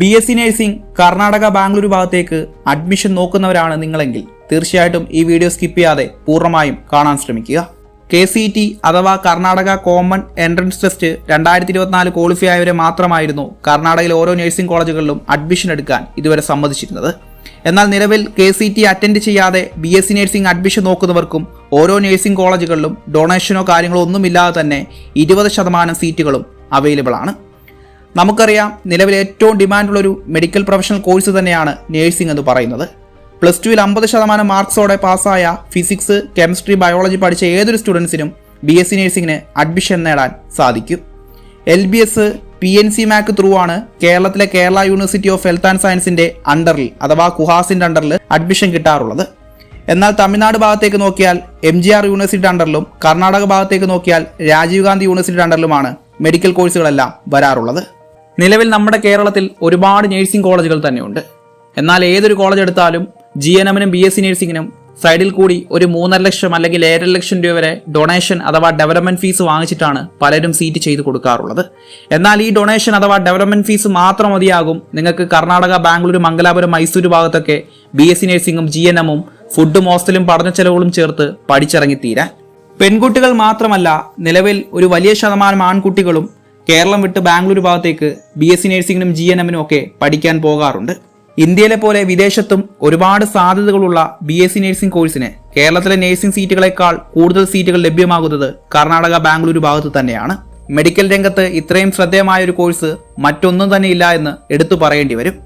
B S C nursing Karnataka Bangalore ഭാഗത്തേക്ക് admission നോക്കുന്നവരാണ് നിങ്ങളെങ്കിൽ തീർച്ചയായിട്ടും ഈ വീഡിയോ സ്കിപ്പ് ചെയ്യാതെ പൂർണമായും കാണാൻ ശ്രമിക്കുക. കെ സി ടി അഥവാ കർണാടക കോമൺ എൻട്രൻസ് ടെസ്റ്റ് രണ്ടായിരത്തി ഇരുപത്തിനാല് ക്വാളിഫൈ ആയവരെ മാത്രമായിരുന്നു കർണാടകയിലെ ഓരോ നഴ്സിംഗ് കോളേജുകളിലും അഡ്മിഷൻ എടുക്കാൻ ഇതുവരെ സമ്മതിച്ചിരുന്നത്. എന്നാൽ നിലവിൽ കെ സി ടി അറ്റൻഡ് ചെയ്യാതെ B S C nursing admission നോക്കുന്നവർക്കും ഓരോ നഴ്സിംഗ് കോളേജുകളിലും ഡൊണേഷനോ കാര്യങ്ങളോ ഒന്നുമില്ലാതെ തന്നെ ഇരുപത് ശതമാനം സീറ്റുകളും അവൈലബിൾ ആണ്. നമുക്കറിയാം നിലവിൽ ഏറ്റവും ഡിമാൻഡുള്ള ഒരു മെഡിക്കൽ പ്രൊഫഷണൽ കോഴ്സ് തന്നെയാണ് നേഴ്സിംഗ് എന്ന് പറയുന്നത്. പ്ലസ് ടുവിൽ അമ്പത് ശതമാനം മാർക്സോടെ പാസ്സായ ഫിസിക്സ് കെമിസ്ട്രി ബയോളജി പഠിച്ച ഏതൊരു സ്റ്റുഡൻസിനും ബി എസ് സി നേഴ്സിംഗിന് അഡ്മിഷൻ നേടാൻ സാധിക്കും. L B S P N C mark through ആണ് കേരളത്തിലെ Kerala university of health and സയൻസിന്റെ അണ്ടറിൽ അഥവാ കുഹാസിന്റെ അണ്ടറിൽ അഡ്മിഷൻ കിട്ടാറുള്ളത്. എന്നാൽ തമിഴ്നാട് ഭാഗത്തേക്ക് നോക്കിയാൽ എം ജി ആർ യൂണിവേഴ്സിറ്റി അണ്ടറിലും കർണാടക ഭാഗത്തേക്ക് നോക്കിയാൽ രാജീവ് ഗാന്ധി യൂണിവേഴ്സിറ്റി അണ്ടറിലുമാണ് മെഡിക്കൽ കോഴ്സുകളെല്ലാം വരാറുള്ളത്. നിലവിൽ നമ്മുടെ കേരളത്തിൽ ഒരുപാട് നഴ്സിംഗ് കോളേജുകൾ തന്നെയുണ്ട്. എന്നാൽ ഏതൊരു കോളേജ് എടുത്താലും ജി എൻ എമ്മിനും ബി എസ് സി നഴ്സിംഗിനും സൈഡിൽ കൂടി ഒരു മൂന്നര ലക്ഷം അല്ലെങ്കിൽ ഏഴര ലക്ഷം രൂപ വരെ ഡൊണേഷൻ അഥവാ ഡെവലപ്മെന്റ് ഫീസ് വാങ്ങിച്ചിട്ടാണ് പലരും സീറ്റ് ചെയ്ത് കൊടുക്കാറുള്ളത്. എന്നാൽ ഈ ഡൊണേഷൻ അഥവാ ഡെവലപ്മെന്റ് ഫീസ് മാത്രം മതിയാകും നിങ്ങൾക്ക് കർണാടക ബാംഗ്ലൂർ മംഗലാപുരം മൈസൂർ ഭാഗത്തൊക്കെ ബി എസ് സി നഴ്സിംഗും ജി എൻ എമ്മും ഫുഡും ഹോസ്റ്റലും പഠന ചെലവുകളും ചേർത്ത് പഠിച്ചിറങ്ങിത്തീരാൻ. പെൺകുട്ടികൾ മാത്രമല്ല നിലവിൽ ഒരു വലിയ ശതമാനം ആൺകുട്ടികളും കേരളം വിട്ട് ബാംഗ്ലൂർ ഭാഗത്തേക്ക് ബി എസ് സി നഴ്സിംഗിനും ജി എൻ എമ്മിനും ഒക്കെ പഠിക്കാൻ പോകാറുണ്ട്. ഇന്ത്യയിലെ പോലെ വിദേശത്തും ഒരുപാട് സാധ്യതകളുള്ള ബി എസ് സി നഴ്സിംഗ് കോഴ്സിന് കേരളത്തിലെ നഴ്സിംഗ് സീറ്റുകളെക്കാൾ കൂടുതൽ സീറ്റുകൾ ലഭ്യമാകുന്നത് കർണാടക ബാംഗ്ലൂർ ഭാഗത്ത് തന്നെയാണ്. മെഡിക്കൽ രംഗത്ത് ഇത്രയും ശ്രദ്ധേയമായ ഒരു കോഴ്സ് മറ്റൊന്നും തന്നെ ഇല്ല എന്ന് എടുത്തു പറയേണ്ടി വരും.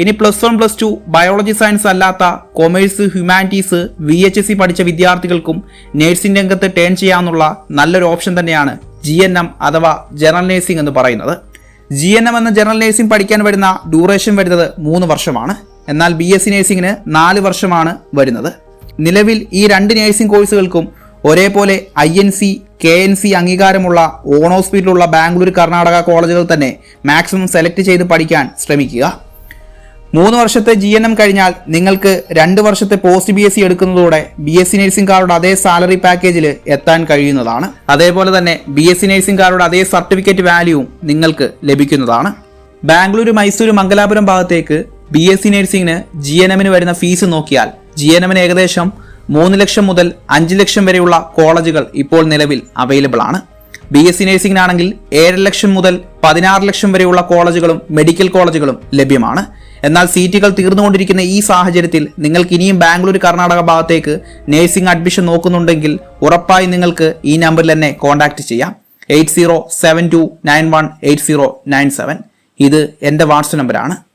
ഇനി plus one plus two biology science അല്ലാത്ത commerce humanities V H S C പഠിച്ച വിദ്യാർത്ഥികൾക്കും നഴ്സിംഗ് രംഗത്ത് ടേൺ ചെയ്യാനുള്ള നല്ലൊരു ഓപ്ഷൻ തന്നെയാണ് ജി എൻ എം അഥവാ ജനറൽ നേഴ്സിംഗ് എന്ന് പറയുന്നത്. ജി എൻ എം എന്ന ജനറൽ നേഴ്സിംഗ് പഠിക്കാൻ വരുന്ന ഡ്യൂറേഷൻ വരുന്നത് മൂന്ന് വർഷമാണ്. എന്നാൽ ബി എസ് സി നേഴ്സിംഗിന് നാല് വർഷമാണ് വരുന്നത്. നിലവിൽ ഈ രണ്ട് നേഴ്സിംഗ് കോഴ്സുകൾക്കും ഒരേപോലെ I N C K N C അംഗീകാരമുള്ള ഓൺ ഹോസ്പിറ്റലുള്ള ബാംഗ്ലൂർ കർണാടക കോളേജുകൾ തന്നെ മാക്സിമം സെലക്ട് ചെയ്ത് പഠിക്കാൻ ശ്രമിക്കുക. മൂന്ന് വർഷത്തെ ജി എൻ എം കഴിഞ്ഞാൽ നിങ്ങൾക്ക് രണ്ട് വർഷത്തെ പോസ്റ്റ് ബി എസ് സി എടുക്കുന്നതോടെ ബി എസ് സി നഴ്സിംഗ് കാരുടെ അതേ സാലറി പാക്കേജിൽ എത്താൻ കഴിയുന്നതാണ്. അതേപോലെ തന്നെ ബി എസ് സി നഴ്സിംഗ് കാരുടെ അതേ സർട്ടിഫിക്കറ്റ് വാല്യൂവും നിങ്ങൾക്ക് ലഭിക്കുന്നതാണ്. ബാംഗ്ലൂർ മൈസൂർ മംഗലാപുരം ഭാഗത്തേക്ക് ബി എസ് സി നഴ്സിംഗിന് ജി എൻ എമ്മിന് വരുന്ന ഫീസ് നോക്കിയാൽ ജി എൻ എമ്മിന് ഏകദേശം മൂന്ന് ലക്ഷം മുതൽ അഞ്ച് ലക്ഷം വരെയുള്ള കോളേജുകൾ ഇപ്പോൾ നിലവിൽ അവൈലബിൾ ആണ്. ബി എസ് സി നഴ്സിംഗിനാണെങ്കിൽ ഏഴ് ലക്ഷം മുതൽ പതിനാറ് ലക്ഷം വരെയുള്ള കോളേജുകളും മെഡിക്കൽ കോളേജുകളും ലഭ്യമാണ്. എന്നാൽ സീറ്റുകൾ തീർന്നുകൊണ്ടിരിക്കുന്ന ഈ സാഹചര്യത്തിൽ നിങ്ങൾക്ക് ഇനിയും ബാംഗ്ലൂർ കർണാടക ഭാഗത്തേക്ക് നഴ്സിംഗ് അഡ്മിഷൻ നോക്കുന്നുണ്ടെങ്കിൽ ഉറപ്പായി നിങ്ങൾക്ക് ഈ നമ്പറിൽ തന്നെ കോൺടാക്ട് ചെയ്യാം. Eight zero seven two nine one eight zero nine seven. ഇത് എന്റെ വാട്സപ്പ് നമ്പറാണ്.